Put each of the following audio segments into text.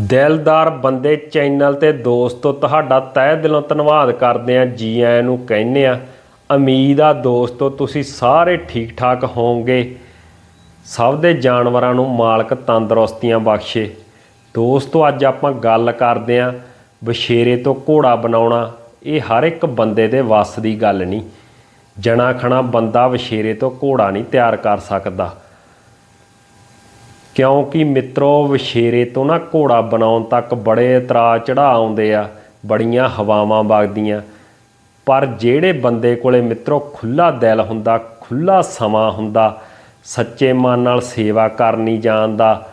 ਦਿਲਦਾਰ ਬੰਦੇ ਚੈਨਲ ਤੇ ਦੋਸਤੋ ਤੁਹਾਡਾ ਤਹਿ ਦਿਲੋਂ ਧੰਨਵਾਦ ਕਰਦੇ ਆ ਜੀ ਆਇਆਂ ਨੂੰ ਕਹਿੰਦੇ ਆ ਉਮੀਦ ਆ ਦੋਸਤੋ, ਤੁਸੀਂ ਸਾਰੇ ਠੀਕ ਠਾਕ ਹੋਵੋਗੇ। ਸਭ ਦੇ ਜਾਨਵਰਾਂ ਨੂੰ ਮਾਲਕ ਤੰਦਰੁਸਤੀਆਂ ਬਖਸ਼ੇ। ਦੋਸਤੋ, ਅੱਜ ਆਪਾਂ ਗੱਲ ਕਰਦੇ ਆ ਬਸ਼ੇਰੇ ਤੋਂ ਘੋੜਾ ਬਣਾਉਣਾ। ਇਹ ਹਰ ਇੱਕ ਬੰਦੇ ਦੇ ਵੱਸ ਦੀ ਗੱਲ ਨਹੀਂ। ਜਣਾ ਖਣਾ ਬੰਦਾ ਬਸ਼ੇਰੇ ਤੋਂ ਘੋੜਾ ਨਹੀਂ ਤਿਆਰ ਕਰ ਸਕਦਾ। ਕਿਉਂਕਿ ਮਿੱਤਰੋ ਵਿਸ਼ੇਰੇ ਤੋਂ ਨਾ ਘੋੜਾ ਬਣਾਉਣ ਤੱਕ ਬੜੇ ਇਤਰਾਜ਼ ਚੜਾ ਆਉਂਦੇ ਆ, ਬੜੀਆਂ ਹਵਾਵਾਂ ਵਗਦੀਆਂ। ਪਰ ਜਿਹੜੇ ਬੰਦੇ ਕੋਲੇ ਮਿੱਤਰੋ ਖੁੱਲਾ ਦਿਲ ਹੁੰਦਾ ਖੁੱਲਾ ਸਮਾਂ ਹੁੰਦਾ, ਸੱਚੇ ਮਨ ਨਾਲ ਸੇਵਾ ਕਰਨੀ ਜਾਣਦਾ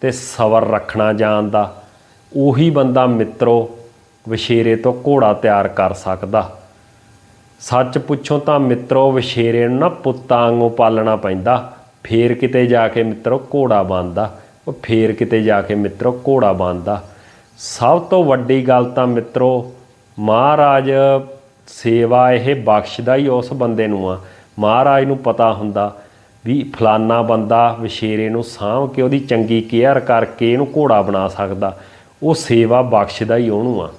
ਤੇ ਸਬਰ ਰੱਖਣਾ ਜਾਣਦਾ ਉਹੀ ਬੰਦਾ ਮਿੱਤਰੋ ਵਿਸ਼ੇਰੇ ਤੋਂ ਘੋੜਾ ਤਿਆਰ ਕਰ ਸਕਦਾ। ਸੱਚ ਪੁੱਛੋ ਤਾਂ ਮਿੱਤਰੋ ਵਿਸ਼ੇਰੇ ਨੂੰ ਨਾ ਪੁੱਤਾਂ ਵਾਂਗੂ ਪਾਲਣਾ ਪੈਂਦਾ। ਫੇਰ ਕਿਤੇ ਜਾ ਕੇ ਮਿੱਤਰੋ ਘੋੜਾ ਬਣਦਾ ਉਹ ਫੇਰ ਕਿਤੇ ਜਾ ਕੇ ਮਿੱਤਰੋ ਘੋੜਾ ਬਣਦਾ ਸਭ ਤੋਂ ਵੱਡੀ ਗੱਲ ਤਾਂ ਮਿੱਤਰੋ ਮਹਾਰਾਜ ਸੇਵਾ ਇਹ ਬਖਸ਼ਦਾ ਹੀ ਉਸ ਬੰਦੇ ਨੂੰ ਆ। ਮਹਾਰਾਜ ਨੂੰ ਪਤਾ ਹੁੰਦਾ ਵੀ ਫਲਾਨਾ ਬੰਦਾ ਵਿਸ਼ੇਰੇ ਨੂੰ ਸਾਂਭ ਕੇ ਉਹਦੀ ਚੰਗੀ ਕੇਅਰ ਕਰਕੇ ਇਹਨੂੰ ਘੋੜਾ ਬਣਾ ਸਕਦਾ। ਉਹ ਸੇਵਾ ਬਖਸ਼ਦਾ ਹੀ ਉਹਨੂੰ ਆ।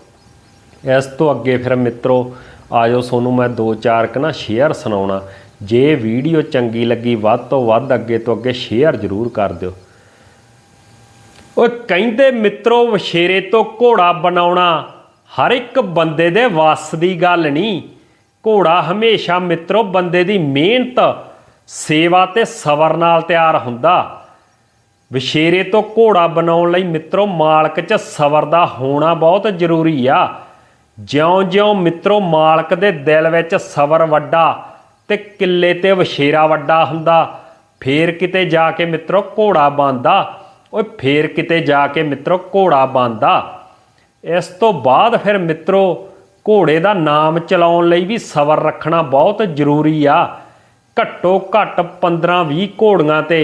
ਇਸ ਤੋਂ ਅੱਗੇ ਫਿਰ ਮਿੱਤਰੋ, ਆਜੋ ਤੁਹਾਨੂੰ ਮੈਂ ਦੋ ਚਾਰ ਕ ਨਾ ਸ਼ੇਅਰ ਸੁਣਾਉਣਾ। ਜੇ ਵੀਡੀਓ ਚੰਗੀ ਲੱਗੀ, ਵੱਧ ਤੋਂ ਵੱਧ ਅੱਗੇ ਤੋਂ ਅੱਗੇ ਸ਼ੇਅਰ ਜ਼ਰੂਰ ਕਰ ਦਿਓ। ਉਹ ਕਹਿੰਦੇ, ਮਿੱਤਰੋ ਵਸ਼ੇਰੇ ਤੋਂ ਘੋੜਾ ਬਣਾਉਣਾ ਹਰ ਇੱਕ ਬੰਦੇ ਦੇ ਵੱਸ ਦੀ ਗੱਲ ਨਹੀਂ। ਘੋੜਾ ਹਮੇਸ਼ਾ ਮਿੱਤਰੋ, ਬੰਦੇ ਦੀ ਮਿਹਨਤ, ਸੇਵਾ ਤੇ ਸਬਰ ਨਾਲ ਤਿਆਰ ਹੁੰਦਾ। ਵਿਸ਼ੇਰੇ ਤੋਂ ਘੋੜਾ ਬਣਾਉਣ ਲਈ ਮਿੱਤਰੋ, ਮਾਲਕ 'ਚ ਸਬਰ ਦਾ ਹੋਣਾ ਬਹੁਤ ਜ਼ਰੂਰੀ ਆ। ਜਿਉਂ-ਜਿਉਂ ਮਿੱਤਰੋ, ਮਾਲਕ ਦੇ ਦਿਲ ਵਿੱਚ ਸਬਰ ਵੱਡਾ ਤੇ ਕਿੱਲੇ ਤੇ ਵਛੇਰਾ ਵੱਡਾ ਹੁੰਦਾ। ਫੇਰ ਕਿਤੇ ਜਾ ਕੇ ਮਿੱਤਰੋ ਘੋੜਾ ਬੰਦਾ। ਓਏ ਫੇਰ ਕਿਤੇ ਜਾ ਕੇ ਮਿੱਤਰੋ ਘੋੜਾ ਬੰਦਾ। ਇਸ ਤੋਂ ਬਾਅਦ ਫਿਰ ਮਿੱਤਰੋ ਘੋੜੇ ਦਾ ਨਾਮ ਚਲਾਉਣ ਲਈ ਵੀ ਸਬਰ ਰੱਖਣਾ ਬਹੁਤ ਜ਼ਰੂਰੀ ਆ। ਘੱਟੋ ਘੱਟ 15-20 ਘੋੜੀਆਂ ਤੇ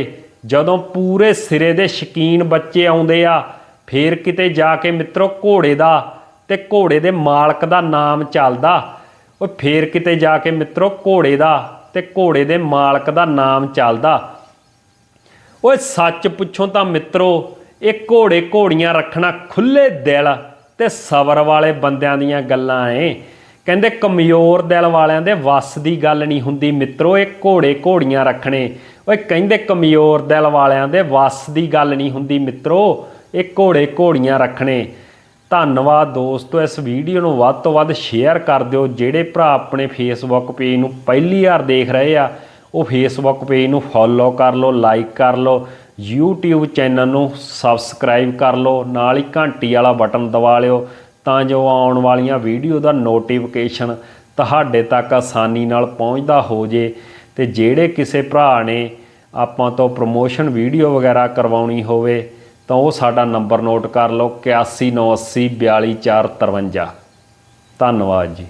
ਜਦੋਂ ਪੂਰੇ ਸਿਰੇ ਦੇ ਸ਼ਕੀਨ ਬੱਚੇ ਆਉਂਦੇ ਆ, ਫੇਰ ਕਿਤੇ ਜਾ ਕੇ ਮਿੱਤਰੋ ਘੋੜੇ ਦਾ ਤੇ ਘੋੜੇ ਦੇ ਮਾਲਕ ਦਾ ਨਾਮ ਚੱਲਦਾ। ਉਹ ਫੇਰ ਕਿਤੇ ਜਾ ਕੇ ਮਿੱਤਰੋ ਘੋੜੇ ਦਾ ਤੇ ਘੋੜੇ ਦੇ ਮਾਲਕ ਦਾ ਨਾਮ ਚੱਲਦਾ। ਓਏ ਸੱਚ ਪੁੱਛੋ ਤਾਂ ਮਿੱਤਰੋ, ਇਹ ਘੋੜੇ ਘੋੜੀਆਂ ਰੱਖਣਾ ਖੁੱਲੇ ਦਿਲ ਤੇ ਸਬਰ ਵਾਲੇ ਬੰਦਿਆਂ ਦੀਆਂ ਗੱਲਾਂ ਏ ਕਹਿੰਦੇ ਕਮਜ਼ੋਰ ਦਿਲ ਵਾਲਿਆਂ ਦੇ ਵੱਸ ਦੀ ਗੱਲ ਨਹੀਂ ਹੁੰਦੀ ਮਿੱਤਰੋ, ਇਹ ਘੋੜੇ ਘੋੜੀਆਂ ਰੱਖਣੇ। ਓਏ ਕਹਿੰਦੇ ਕਮਜ਼ੋਰ ਦਿਲ ਵਾਲਿਆਂ ਦੇ ਵੱਸ ਦੀ ਗੱਲ ਨਹੀਂ ਹੁੰਦੀ ਮਿੱਤਰੋ, ਇਹ ਘੋੜੇ ਘੋੜੀਆਂ ਰੱਖਣੇ। ਧੰਨਵਾਦ ਦੋਸਤੋ, ਇਸ ਵੀਡੀਓ ਨੂੰ ਵੱਧ ਤੋਂ ਵੱਧ ਸ਼ੇਅਰ ਕਰ ਦਿਓ। ਜਿਹੜੇ ਭਰਾ ਆਪਣੇ ਫੇਸਬੁੱਕ ਪੇਜ ਨੂੰ ਪਹਿਲੀ ਵਾਰ ਦੇਖ ਰਹੇ ਆ, ਉਹ ਫੇਸਬੁੱਕ ਪੇਜ ਨੂੰ ਫੋਲੋ ਕਰ ਲਓ ਲਾਈਕ ਕਰ ਲਓ, YouTube ਚੈਨਲ ਨੂੰ ਸਬਸਕ੍ਰਾਈਬ ਕਰ ਲਓ, ਨਾਲ ਹੀ ਘੰਟੀ ਵਾਲਾ ਬਟਨ ਦਬਾ ਲਿਓ ਤਾਂ ਜੋ ਆਉਣ ਵਾਲੀਆਂ ਵੀਡੀਓ ਦਾ ਨੋਟੀਫਿਕੇਸ਼ਨ ਤੁਹਾਡੇ ਤੱਕ ਆਸਾਨੀ ਨਾਲ ਪਹੁੰਚਦਾ ਹੋ ਜੇ। ਤੇ ਜਿਹੜੇ ਕਿਸੇ ਭਰਾ ਨੇ ਆਪਾਂ ਤੋਂ ਪ੍ਰੋਮੋਸ਼ਨ ਵੀਡੀਓ ਵਗੈਰਾ ਕਰਵਾਉਣੀ ਹੋਵੇ ਤਾਂ ਉਹ ਸਾਡਾ ਨੰਬਰ ਨੋਟ ਕਰ ਲਓ 8198842453 ਧੰਨਵਾਦ ਜੀ।